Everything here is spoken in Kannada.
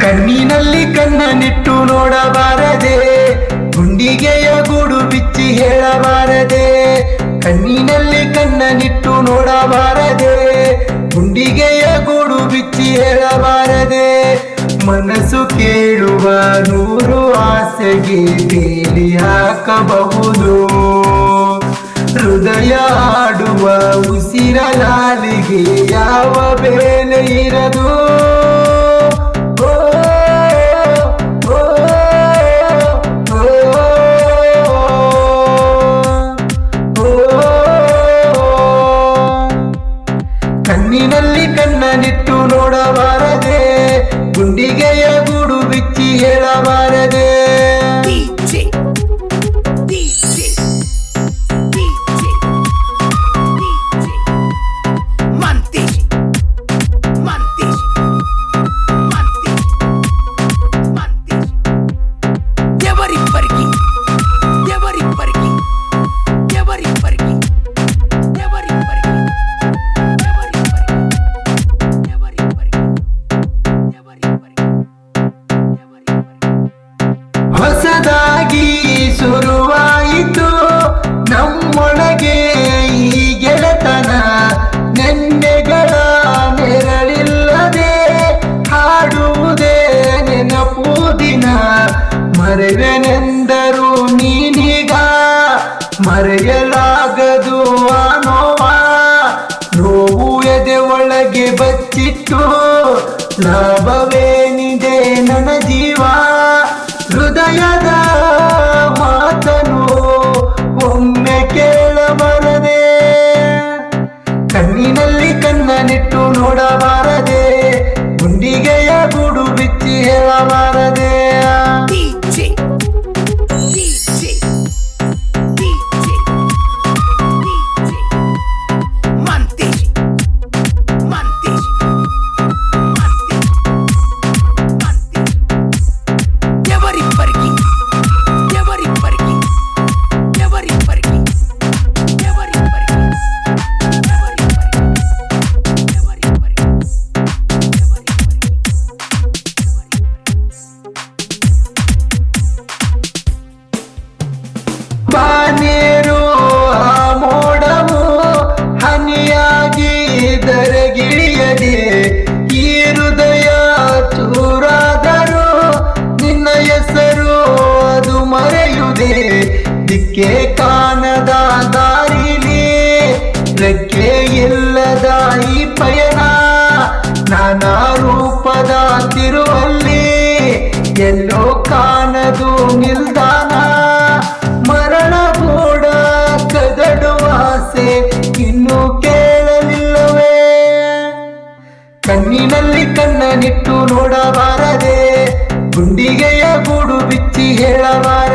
ಕಣ್ಣಿನಲ್ಲಿ ಕಣ್ಣನಿಟ್ಟು ನೋಡಬಾರದೆ, ಗುಂಡಿಗೆಯ ಗೂಡು ಬಿಚ್ಚಿ ಹೇಳಬಾರದೆ, ಕಣ್ಣಿನಲ್ಲಿ ಕಣ್ಣನಿಟ್ಟು ನೋಡಬಾರದೆ, ಗುಂಡಿಗೆಯ ಗೂಡು ಬಿಚ್ಚಿ ಹೇಳಬಾರದೆ. ಮನಸ್ಸು ಕೇಳುವ ನೂರು ಆಸೆಗೆ ಬೇಲಿ ಹಾಕಬಹುದು. ಹೃದಯ ಆಡುವ ಉಸಿರ ಲಾಲಿಗೆ ಯಾವ ಬೇಲೆ ಇರದು? ಗುಂಡಿಗೆಯ ಶುರುವಾಯಿತು. ನಮ್ಮೊಳಗೆ ಈ ಗೆಳೆತನ ನೆನ್ನೆಗಳ ನೆರಳಿಲ್ಲದೆ ಹಾಡುವುದೇ ನೆನಪು ದಿನ. ಮರೆವೆನೆಂದರು ನೀನೀಗ ಮರೆಯಲಾಗದು ನೋವ ನೋವು ಎದೆ ಒಳಗೆ ಬಚ್ಚಿಟ್ಟು ಲಾಭವೇನಿದೆ ನನ್ನ ಜೀವ. ಹೃದಯದ ನೋಡಬಾರ ದಿಕ್ಕೆ ಕಾಣದ ದಾರಿಲಿ, ರೆಕ್ಕೆ ಇಲ್ಲದ ಈ ಪಯಣ, ನಾನಾ ರೂಪದ ತಿರುವಲ್ಲಿ ಎಲ್ಲೋ ಕಾಣದು ನಿಲ್ದಾನ ಮರಣ ಕೂಡ ಕದಡುವ ಆಸೆ ಇನ್ನು ಕೇಳಲಿಲ್ಲವೇ. ಕಣ್ಣಿನಲ್ಲಿ ಕಣ್ಣನಿಟ್ಟು ನೋಡಬಾರದೆ, ಗುಂಡಿಗೆಯ ಗೂಡು ಬಿಚ್ಚಿ ಹೇಳಬಾರದೆ.